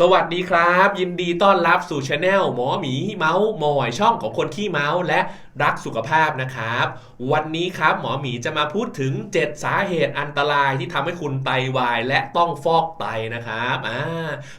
สวัสดีครับ ยินดีต้อนรับสู่ช anel หมอหมีเมาส์มอยช่องของคนขี้เมาส์และรักสุขภาพนะครับ วันนี้ครับหมอหมีจะมาพูดถึง 7 สาเหตุอันตรายที่ทำให้คุณไตวาย และต้องฟอกไตนะครับอ่า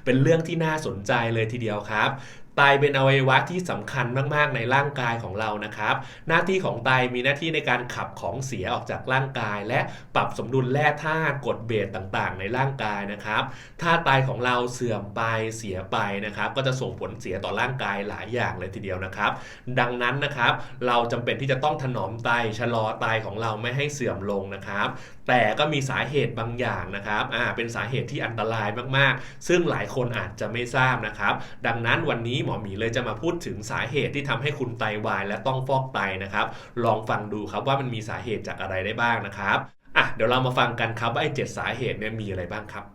เป็นเรื่องที่น่าสนใจเลยทีเดียวครับ ไตเป็นอวัยวะที่สำคัญมากๆในร่างกายของเรานะครับ หน้าที่ของไตมีหน้าที่ในการขับของเสียออกจากร่างกาย และปรับสมดุลแร่ธาตุกรดเบสต่างๆ ในร่างกายนะครับ ถ้าไตของเราเสื่อมไปเสียไปนะครับ ก็จะส่งผลเสียต่อร่างกายหลายอย่างเลยทีเดียวนะครับ ดังนั้นนะครับ เราจำเป็นที่จะต้องถนอมไตชะลอไตของเราไม่ให้เสื่อมลงนะครับ แต่ก็มีสาเหตุบางอย่างนะครับอ่าเป็นสาเหตุที่อันตรายมากๆ ซึ่งหลายคนอาจจะไม่ทราบนะครับ ดังนั้นวันนี้หมอหมีเลยจะมาพูดถึงสาเหตุที่ทำให้คุณไตวาย และต้องฟอกไตนะครับ ลองฟังดูครับว่ามันมีสาเหตุจากอะไรได้บ้างนะครับอะเดี๋ยวเรามาฟังกันครับว่าไอ้เจ็ดสาเหตุเนี่ยมีอะไรบ้างครับ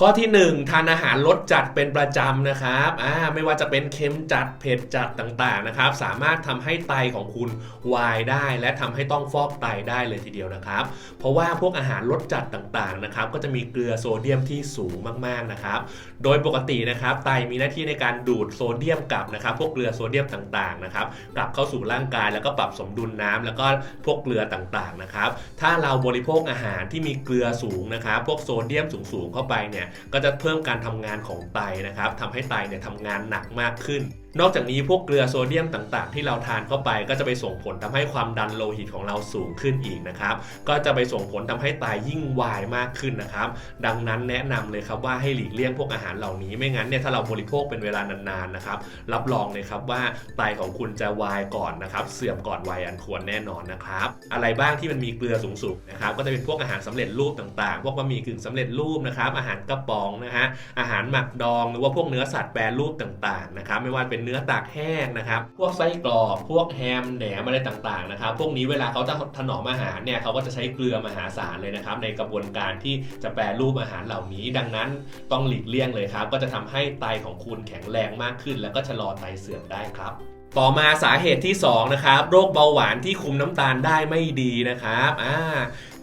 ข้อที่ 1 ทานอาหารรสจัดเป็นประจำนะครับอ่าไม่ว่าจะเป็นเค็มจัดเผ็ดจัดต่างๆนะครับ สามารถทำให้ไตของคุณวายได้ และทำให้ต้องฟอกไตได้เลยทีเดียวนะครับ เพราะว่าพวกอาหารรสจัดต่างๆนะครับก็จะมีเกลือโซเดียมที่สูงมากๆนะครับ โดยปกตินะครับไตมีหน้าที่ในการดูดโซเดียมกลับนะครับ พวกเกลือโซเดียมต่างๆนะครับกลับเข้าสู่ร่างกายแล้วก็ปรับสมดุลน้ำแล้วก็พวกเกลือต่างๆนะครับ ถ้าเราบริโภคอาหารที่มีเกลือสูงนะครับ พวกโซเดียมสูงๆเข้าไปเนี่ยก็จะเพิ่มการทำงานของไตนะครับทำให้ไตเนี่ยทำงานหนักมากขึ้น นอกจากนี้พวกเกลือโซเดียมต่างๆ ที่เราทานเข้าไปก็จะไปส่งผลทำให้ความดันโลหิตของเราสูงขึ้นอีกนะครับ ก็จะไปส่งผลทำให้ไตยยิ่งวายมากขึ้นนะครับ ดังนั้นแนะนำเลยครับว่าให้หลีกเลี่ยงพวกอาหารเหล่านี้ไม่งั้นเนี่ยถ้าเราบริโภคเป็นเวลานานๆนะครับรับรองเลยครับว่าไตของคุณจะวายก่อนนะครับเสื่อมก่อนวัยอันควรแน่นอนนะครับอะไรบ้างที่มันมีเกลือสูงๆนะครับก็จะเป็นพวกอาหารสำเร็จรูปต่างๆ พวกบะหมี่กึ่งสำเร็จรูปนะครับอาหารกระป๋องนะฮะอาหารหมักดองหรือว่าพวกเนื้อสัตว์แปรรูปต่างๆนะครับไม่ว่าเป็นเนื้อตากแห้งนะครับ พวกไส้กรอกพวกแฮมแหนมอะไรต่างๆนะครับ พวกนี้เวลาเขาจะถนอมอาหารเนี่ยเขาก็จะใช้เกลือมหาศาลเลยนะครับ ในกระบวนการที่จะแปรรูปอาหารเหล่านี้ ดังนั้นต้องหลีกเลี่ยงเลยครับ ก็จะทำให้ไตของคุณแข็งแรงมากขึ้น แล้วก็ชะลอไตเสื่อมได้ครับต่อมาสาเหตุที่สองนะครับโรคเบาหวานที่คุมน้ำตาลได้ไม่ดีนะครับอ่า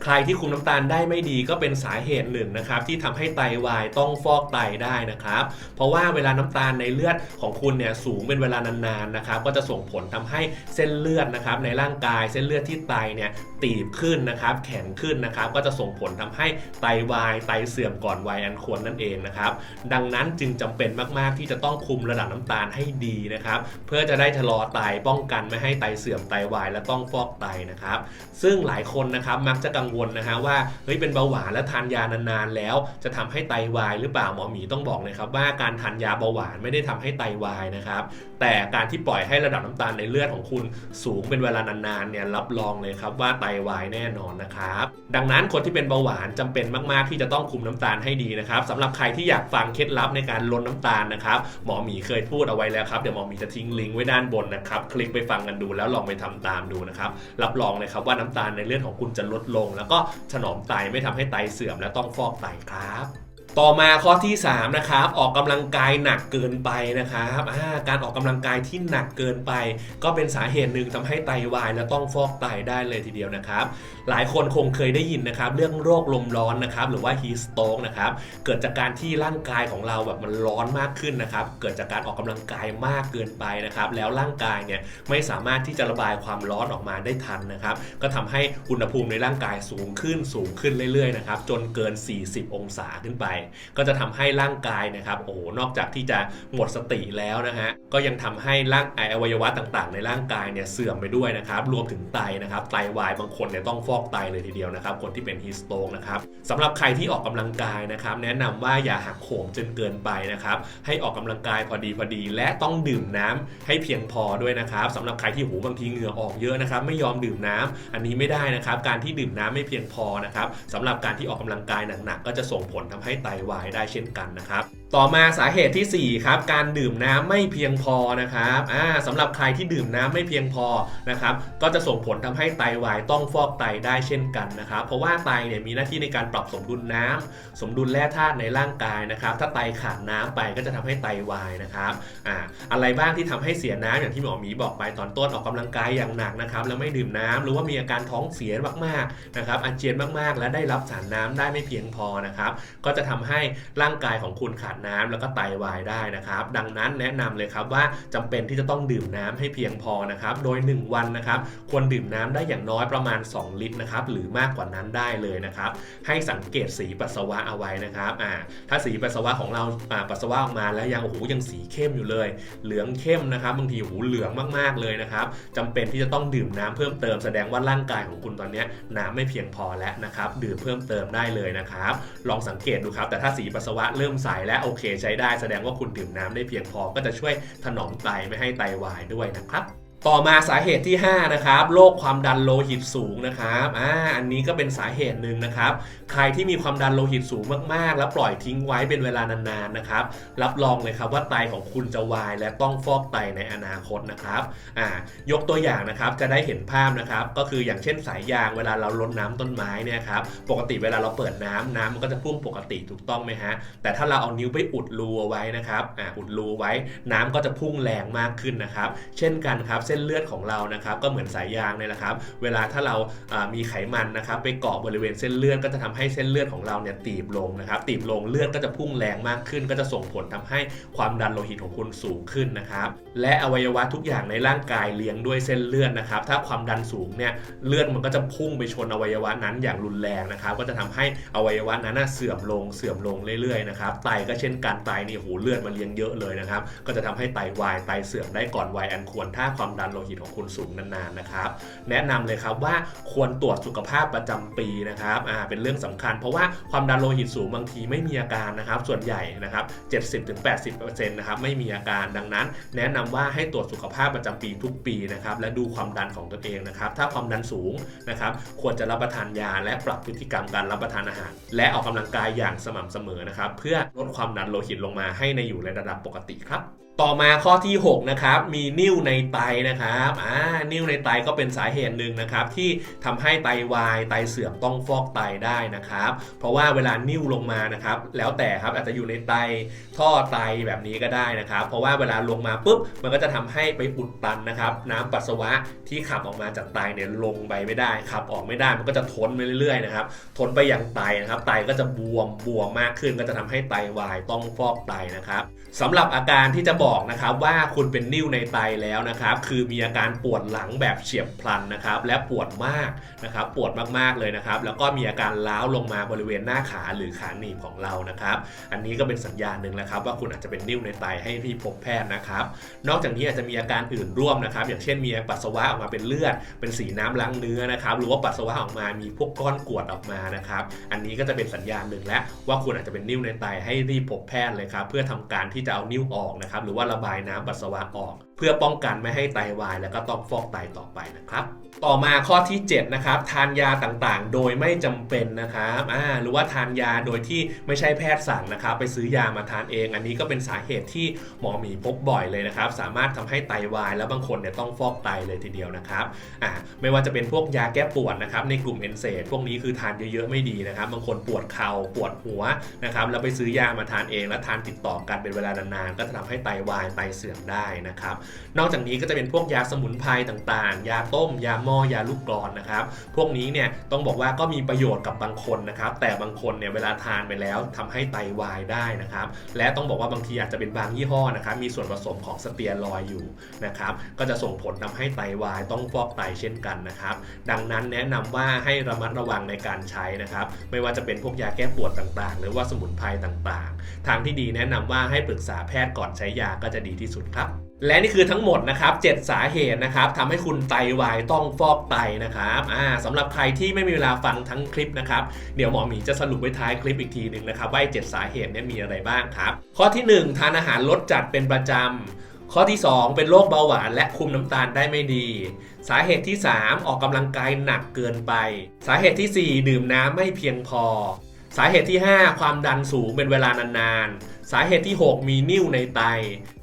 ใครที่คุมน้ำตาลได้ไม่ดีก็เป็นสาเหตุหนึ่งนะครับที่ทำให้ไตวายต้องฟอกไตได้นะครับ เพราะว่าเวลาน้ำตาลในเลือดของคุณเนี่ยสูงเป็นเวลานานๆนะครับก็จะส่งผลทำให้เส้นเลือดนะครับในร่างกายเส้นเลือดที่ไตเนี่ยตีบขึ้นนะครับแข็งขึ้นนะครับก็จะส่งผลทำให้ไตวายไตเสื่อมก่อนวัยอันควรนั่นเองนะครับดังนั้นจึงจำเป็นมากๆที่จะต้องคุมระดับน้ำตาลให้ดีนะครับเพื่อจะได้ชะลอไตป้องกันไม่ให้ไตเสื่อมไตวายและต้องฟอกไตนะครับซึ่งหลายคนนะครับมักจะกังวลนะฮะว่าเฮ้ยเป็นเบาหวานและทานยานานๆแล้ว จะทำให้ไตวายหรือเปล่าหมอหมีต้องบอกเลยครับว่าการทานยาเบาหวานไม่ได้ทำให้ไตวายนะครับแต่การที่ปล่อยให้ระดับน้ำตาลในเลือดของคุณสูงเป็นเวลานานๆเนี่ยรับรองเลยครับว่าไตวายแน่นอนนะครับดังนั้นคนที่เป็นเบาหวานจำเป็นมากๆที่จะต้องคุมน้ำตาลให้ดีนะครับสำหรับใครที่อยากฟังเคล็ดลับในการลดน้ำตาลนะครับหมอหมีเคยพูดเอาไว้แล้วครับเดี๋ยวหมอหมีจะทิ้งลิงก์ไว้ด้านบนนะครับคลิกไปฟังกันดูแล้วลองไปทำตามดูนะครับรับรองเลยครับว่าน้ำตาลในเลือดของคุณจะลดลงแล้วแล้วก็ถนอมไตไม่ทำให้ไตเสื่อมและต้องฟอกไตครับ ต่อมาข้อที่ 3 นะครับ ออกกำลังกายหนักเกินไปนะครับาการออกกำลังกายที่หนักเกินไป ก็เป็นสาเหตุหนึ่งทำให้ไตวาย และต้องฟอกไตได้เลยทีเดียวนะครับ หลายคนคงเคยได้ยินนะครับ เรื่องโรคลมร้อนนะครับ หรือว่า heat stroke นะครับ เกิดจากการที่ร่างกายของเราแบบมันร้อนมากขึ้นนะครับ เกิดจากการออกกำลังกายมากเกินไปนะครับ แล้วร่างกายเนี่ยไม่สามารถที่จะระบายความร้อนออกมาได้ทันนะครับ ก็ทำให้อุณหภูมิในร่างกายสูงขึ้นสูงขึ้นเรื่อยๆนะครับ จนเกิน 40 องศาขึ้นไปก็จะทำให้ร่างกายนะครับโอ้โหนอกจากที่จะหมดสติแล้วนะฮะก็ยังทำให้ร่างไอวัยวะต่างๆ ในร่างกายเนี่ยเสื่อมไปด้วยนะครับรวมถึงไตนะครับไตวายบางคนเนี่ยต้องฟอกไตเลยทีเดียวนะครับคนที่เป็นฮิสโตกนะครับสำหรับใครที่ออกกำลังกายนะครับแนะนำว่าอย่าหักโหมจนเกินไปนะครับให้ออกกำลังกายพอดีพอดี และต้องดื่มน้ำให้เพียงพอด้วยนะครับสำหรับใครที่หูบางทีเหงื่อออกเยอะนะครับไม่ยอมดื่มน้ำอันนี้ไม่ได้นะครับการที่ดื่มน้ำไม่เพียงพอนะครับสำหรับการที่ออกกำลังกายหนักๆก็จะส่งผลทำให้ไตวายได้เช่นกันนะครับ ต่อมาสาเหตุทีสี่ 4 ครับ การดื่มน้ำไม่เพียงพอนะครับอ่าสำหรับใครที่ดื่มน้ำไม่เพียงพอนะครับก็จะส่งผลทำให้ไตวายต้องฟอกไตได้เช่นกันนะครับเพราะว่าไตเนี่ยมีหน้าที่ในการปรับสมดุลน้ำสมดุลแร่ธาตุในร่างกายนะครับถ้าไตขาดน้ำไปก็จะทำให้ไตวายนะครับอ่าอะไรบ้างที่ทำให้เสียน้ำอย่างที่หมอหมีบอกไปตอนต้นออกกำลังกายอย่างหนักนะครับแล้วไม่ดื่มน้ำหรือว่ามีอาการท้องเสียมากๆนะครับอาเจียนมากๆ และได้รับสารน้ำได้ไม่เพียงพอนะครับก็จะทำให้ร่างกายของคุณขาดน้ำแล้วก็ไตวายได้นะครับ ดังนั้นแนะนำเลยครับว่าจำเป็นที่จะต้องดื่มน้ำให้เพียงพอนะครับโดย 1 วันนะครับควรดื่มน้ำได้อย่างน้อยประมาณ 2 ลิตรนะครับหรือมากกว่านั้นได้เลยนะครับให้สังเกตสีปัสสาวะเอาไว้นะครับอ่าถ้าสีปัสสาวะของเราอ่าปัสสาวะออกมาแล้วยังโอ้โหยังสีเข้มอยู่เลย เหลืองเข้มนะครับบางทีโอ้โหเหลืองมากๆเลยนะครับจำเป็นที่จะต้องดื่มน้ำเพิ่มเติมแสดงว่าร่างกายของคุณตอนเนี้ยน้ำไม่เพียงพอแล้วนะครับดื่มเพิ่มเติมได้เลยนะครับลองสังเกตดูครับแต่ถ้าสีปัสสาวะเริ่มใสและโอเคใช้ได้แสดงว่าคุณดื่มน้ำได้เพียงพอก็จะช่วยถนอมไตไม่ให้ไตวายด้วยนะครับ ต่อมาสาเหตุที่ 5 นะครับโรคความดันโลหิตสูงนะครับอ่าอันนี้ก็เป็นสาเหตุหนึ่งนะครับ ใครที่มีความดันโลหิตสูงมากๆ แล้วปล่อยทิ้งไว้เป็นเวลานานๆนะครับ รับรองเลยครับว่าไตของคุณจะวายและต้องฟอกไตในอนาคตนะครับอ่ายกตัวอย่างนะครับจะได้เห็นภาพนะครับ ก็คืออย่างเช่นสายยางเวลาเราลดน้ำต้นไม้เนี่ยครับปกติเวลาเราเปิดน้ำน้ำมันก็จะพุ่งปกติถูกต้องไหมฮะแต่ถ้าเราเอานิ้วไปอุดรูไว้นะครับอ่าอุดรูไว้น้ำก็จะพุ่งแรงมากขึ้นนะครับ เช่นกันครับเส้นเลือดของเรานะครับก็เหมือนสายยางเนี่ยแหละครับเวลาถ้าเรามีไขมันนะครับไปเกาะบริเวณเส้นเลือดก็จะทำให้เส้นเลือดของเราเนี่ยตีบลงนะครับตีบลงเลือดก็จะพุ่งแรงมากขึ้น ก็จะส่งผลทำให้ความดันโลหิตของคุณสูงขึ้นนะครับและอวัยวะทุกอย่างในร่างกายเลี้ยงด้วยเส้นเลือดนะครับถ้าความดันสูงเนี่ยเลือดมันก็จะพุ่งไปชนอวัยวะนั้นอย่างรุนแรงนะครับก็จะทำให้อวัยวะนั้นเสื่อมลงเสื่อมลงเรื่อยๆนะครับไตก็เช่นกันไตนี่โหเลือดมาเลี้ยงเยอะเลยนะครับก็จะทำให้ไตวายไตเสื่อมได้ก่อนวัยอันควรถ้าความดันันโลหิตของคุณสูงนานๆนะครับ แนะนำเลยครับว่าควรตรวจสุขภาพประจำปีนะครับอ่าเป็นเรื่องสำคัญ เพราะว่าความดันโลหิตสูงบางทีไม่มีอาการนะครับ ส่วนใหญ่นะครับ 70-80%นะครับไม่มีอาการดังนั้น แนะนำว่าให้ตรวจสุขภาพประจำปีทุกปีนะครับและดูความดันของตนเองนะครับ ถ้าความดันสูงนะครับ ควรจะรับประทานยาและปรับพฤติกรรมการรับประทานอาหาร และออกกำลังกายอย่างสม่ำเสมอนะครับ เพื่อลดความดันโลหิตลงมาให้ในอยู่ในระดับปกติครับต่อมาข้อที่ 6 นะครับ มีนิ่วในไตนะครับอ่านิ่วในไตก็เป็นสาเหตุหนึ่งนะครับ ที่ทำให้ไตวายไตเสื่อมต้องฟอกไตได้นะครับ เพราะว่าเวลานิ่วลงมานะครับ แล้วแต่ครับอาจจะอยู่ในไตท่อไตแบบนี้ก็ได้นะครับ เพราะว่าเวลาลงมาปุ๊บมันก็จะทำให้ไปอุดตันนะครับ น้ำปัสสาวะที่ขับออกมาจากไตเนี่ยลงไปไม่ได้ขับออกไม่ได้มันก็จะทนไปเรื่อยๆนะครับทนไปอย่างไตนะครับ ไตก็จะบวมบวมมากขึ้นก็จะทำให้ไตวายต้องฟอกไตนะครับสำหรับอาการที่จะบอกนะครับว่าคุณเป็นนิ่วในไตแล้วนะครับ คือมีอาการปวดหลังแบบเฉียบพลันนะครับ และปวดมากนะครับ ปวดมากๆเลยนะครับ แล้วก็มีอาการล้าวลงมาบริเวณหน้าขาหรือขาหนีบของเรานะครับ อันนี้ก็เป็นสัญญาณหนึ่งแล้วครับ ว่าคุณอาจจะเป็นนิ่วในไตให้ที่พบแพทย์นะครับ นอกจากนี้อาจจะมีอาการอื่นร่วมนะครับ อย่างเช่นมีปัสสาวะออกมาเป็นเลือด เป็นสีน้ำล้างเนื้อนะครับ หรือว่าปัสสาวะออกมามีพวกก้อนกรวดออกมานะครับ อันนี้ก็จะเป็นสัญญาณหนึ่งแล้วว่าคุณอาจจะเป็นนิ่วในไตให้รีบพบแพทย์เลยครับ เพื่อทำการที่จะเอานิ่วออกนะครับหรือว่าระบายน้ำปัสสาวะออกเพื่อป้องกันไม่ให้ไตวาย แล้วก็ต้องฟอกไตต่อไปนะครับ ต่อมาข้อที่7นะครับทานยาต่างๆ โดยไม่จำเป็นนะครับอ่าหรือว่าทานยาโดยที่ไม่ใช่แพทย์สั่งนะครับ ไปซื้อยามาทานเอง อันนี้ก็เป็นสาเหตุที่หมอหมีพบบ่อยเลยนะครับ สามารถทำให้ไตวาย แล้วบางคนเนี่ยต้องฟอกไตเลยทีเดียวนะครับอ่าไม่ว่าจะเป็นพวกยาแก้ปวดนะครับในกลุ่มเอนเซดพวกนี้คือทานเยอะๆไม่ดีนะครับ บางคนปวดเข่าปวดหัวนะครับแล้วไปซื้อยามาทานเอง แล้วทานติดต่อกันเป็นเวลานานๆก็จะทำให้ไตวายไตเสื่อมได้นะครับนอกจากนี้ก็จะเป็นพวกยาสมุนไพรต่างๆ ยาต้ม ยาหม้อยาลูกกรอนนะครับ พวกนี้เนี่ยต้องบอกว่าก็มีประโยชน์กับบางคนนะครับ แต่บางคนเนี่ยเวลาทานไปแล้วทำให้ไตวายได้นะครับ และต้องบอกว่าบางทีอาจจะเป็นบางยี่ห้อนะครับมีส่วนผสมของสเตียรอยอยู่นะครับก็จะส่งผลทำให้ไตวายต้องฟอกไตเช่นกันนะครับ ดังนั้นแนะนำว่าให้ระมัดระวังในการใช้นะครับ ไม่ว่าจะเป็นพวกยาแก้ปวดต่างๆ หรือว่าสมุนไพรต่างๆ ทางที่ดีแนะนำว่าให้ปรึกษาแพทย์ก่อนใช้ยาก็จะดีที่สุดครับ และนี่คือทั้งหมดนะครับ 7 สาเหตุนะครับทำให้คุณไตวายต้องฟอกไตนะครับอ่าสำหรับใครที่ไม่มีเวลาฟังทั้งคลิปนะครับ เดี๋ยวหมอหมีจะสรุปไว้ท้ายคลิปอีกทีหนึ่งนะครับว่าไอ้7สาเหตุเนี่ยมีอะไรบ้างครับ ข้อทีหนึ่1 ทานอาหารลดจัดเป็นประจำข้อที่ 2 เป็นโรคเบาหวานและคุมน้ำตาลได้ไม่ดี สาเหตุที่ 3 ออกกำลังกายหนักเกินไป สาเหตุทีสี่4 ดื่มน้ำไม่เพียงพอ สาเหตุที่ 5 ความดันสูงเป็นเวลานานๆสาเหตุที่ 6 มีนิ่วในไต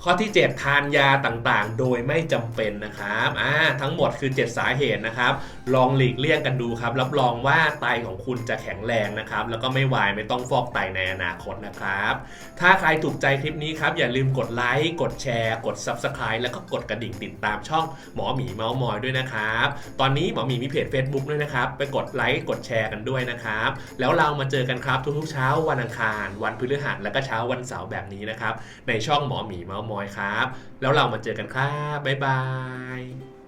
ข้อที่ 7 ทานยาต่างๆ โดยไม่จำเป็นนะครับอ่าทั้งหมดคือ 7 สาเหตุนะครับ ลองหลีกเลี่ยงกันดูครับ รับรองว่าไตของคุณจะแข็งแรงนะครับ แล้วก็ไม่วายไม่ต้องฟอกไตในอนาคตนะครับ ถ้าใครถูกใจคลิปนี้ครับ อย่าลืมกดไลค์ กดแชร์ กด Subscribe แล้วก็กดกระดิ่งติดตามช่องหมอหมีเมาส์มอยด้วยนะครับ ตอนนี้หมอหมีมีเพจ Facebook ด้วยนะครับ ไปกดไลค์ กดแชร์กันด้วยนะครับ แล้วเรามาเจอกันครับทุกๆเช้าวันอังคาร วันพฤหัสและก็เช้าวันเสาร์แบบนี้นะครับ ในช่องหมอหมีเมาส์มอยครับ แล้วเรามาเจอกันครับบ๊ายบาย